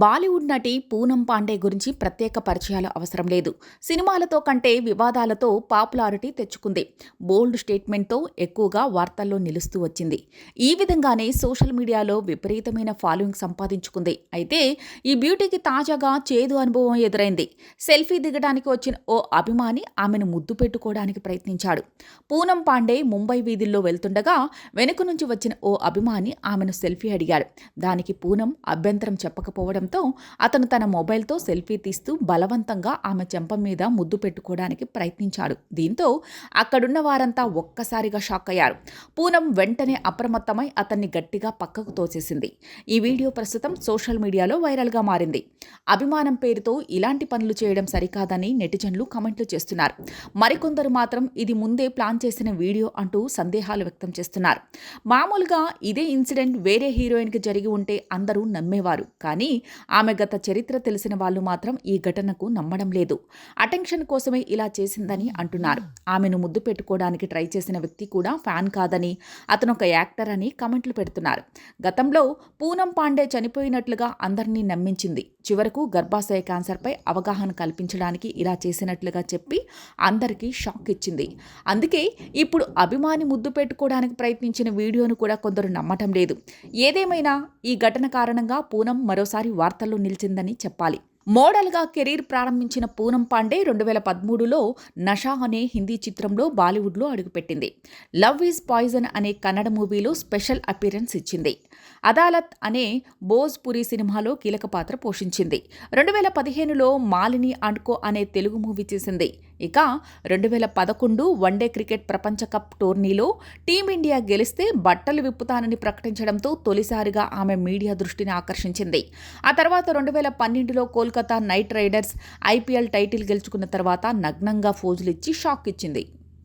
బాలీవుడ్ నటి పూనం పాండే గురించి ప్రత్యేక పరిచయాలు అవసరం లేదు. సినిమాలతో కంటే వివాదాలతో పాపులారిటీ తెచ్చుకుంది. బోల్డ్ స్టేట్మెంట్తో ఎక్కువగా వార్తల్లో నిలుస్తూ వచ్చింది. ఈ విధంగానే సోషల్ మీడియాలో విపరీతమైన ఫాలోయింగ్ సంపాదించుకుంది. అయితే ఈ బ్యూటీకి తాజాగా చేదు అనుభవం ఎదురైంది. సెల్ఫీ దిగడానికి వచ్చిన ఓ అభిమాని ఆమెను ముద్దు పెట్టుకోవడానికి ప్రయత్నించాడు. పూనం పాండే ముంబై వీధుల్లో వెళ్తుండగా వెనుక నుంచి వచ్చిన ఓ అభిమాని ఆమెను సెల్ఫీ అడిగాడు. దానికి పూనం అభ్యంతరం చెప్పకపోవడం చెప్పకపోవడంతో అతను తన మొబైల్తో సెల్ఫీ తీస్తూ బలవంతంగా ఆమె చెంప మీద ముద్దు పెట్టుకోవడానికి ప్రయత్నించాడు. దీంతో అక్కడున్న వారంతా ఒక్కసారిగా షాక్ అయ్యారు. పూనం వెంటనే అప్రమత్తమై అతన్ని గట్టిగా పక్కకు తోసేసింది. ఈ వీడియో ప్రస్తుతం సోషల్ మీడియాలో వైరల్గా మారింది. అభిమానం పేరుతో ఇలాంటి పనులు చేయడం సరికాదని నెటిజన్లు కమెంట్లు చేస్తున్నారు. మరికొందరు మాత్రం ఇది ముందే ప్లాన్ చేసిన వీడియో అంటూ సందేహాలు వ్యక్తం చేస్తున్నారు. మామూలుగా ఇదే ఇన్సిడెంట్ వేరే హీరోయిన్కి జరిగి ఉంటే అందరూ నమ్మేవారు. కానీ ఆమె గత చరిత్ర తెలిసిన వాళ్ళు మాత్రం ఈ ఘటనకు నమ్మడం లేదు. అటెన్షన్ కోసమే ఇలా చేసిందని అంటున్నారు. ఆమెను ముద్దు పెట్టుకోవడానికి ట్రై చేసిన వ్యక్తి కూడా ఫ్యాన్ కాదని అతను ఒక యాక్టర్ అని కమెంట్లు పెడుతున్నారు. గతంలో పూనం పాండే చనిపోయినట్లుగా అందరినీ నమ్మించింది. చివరకు గర్భాశయ క్యాన్సర్పై అవగాహన కల్పించడానికి ఇలా చేసినట్లుగా చెప్పి అందరికీ షాక్ ఇచ్చింది. అందుకే ఇప్పుడు అభిమాని ముద్దు పెట్టుకోవడానికి ప్రయత్నించిన వీడియోను కూడా కొందరు నమ్మటం లేదు. ఏదేమైనా ఈ ఘటన కారణంగా పూనం మరోసారి వార్తల్లో నిలిచిందని చెప్పాలి. మోడల్గా కెరీర్ ప్రారంభించిన పూనం పాండే రెండు వేల పదమూడులో నషా అనే హిందీ చిత్రంలో బాలీవుడ్లో అడుగుపెట్టింది. లవ్ ఈజ్ పాయిజన్ అనే కన్నడ మూవీలో స్పెషల్ అపీరెన్స్ ఇచ్చింది. అదాలత్ అనే భోజ్పురి సినిమాలో కీలక పాత్ర పోషించింది. రెండు వేల పదిహేనులో మాలిని అండ్కో అనే తెలుగు మూవీ చేసింది. ఇక రెండు వేల పదకొండు వన్డే క్రికెట్ ప్రపంచ కప్ టోర్నీలో టీమిండియా గెలిస్తే బట్టలు విప్పుతానని ప్రకటించడంతో తొలిసారిగా ఆమె మీడియా దృష్టిని ఆకర్షించింది. ఆ తర్వాత రెండు వేల పన్నెండులో Kolkata Knight Riders IPL title గెలుచుకున్న తర్వాత నగ్నంగా ఫోజులిచ్చి షాక్ ఇచ్చింది.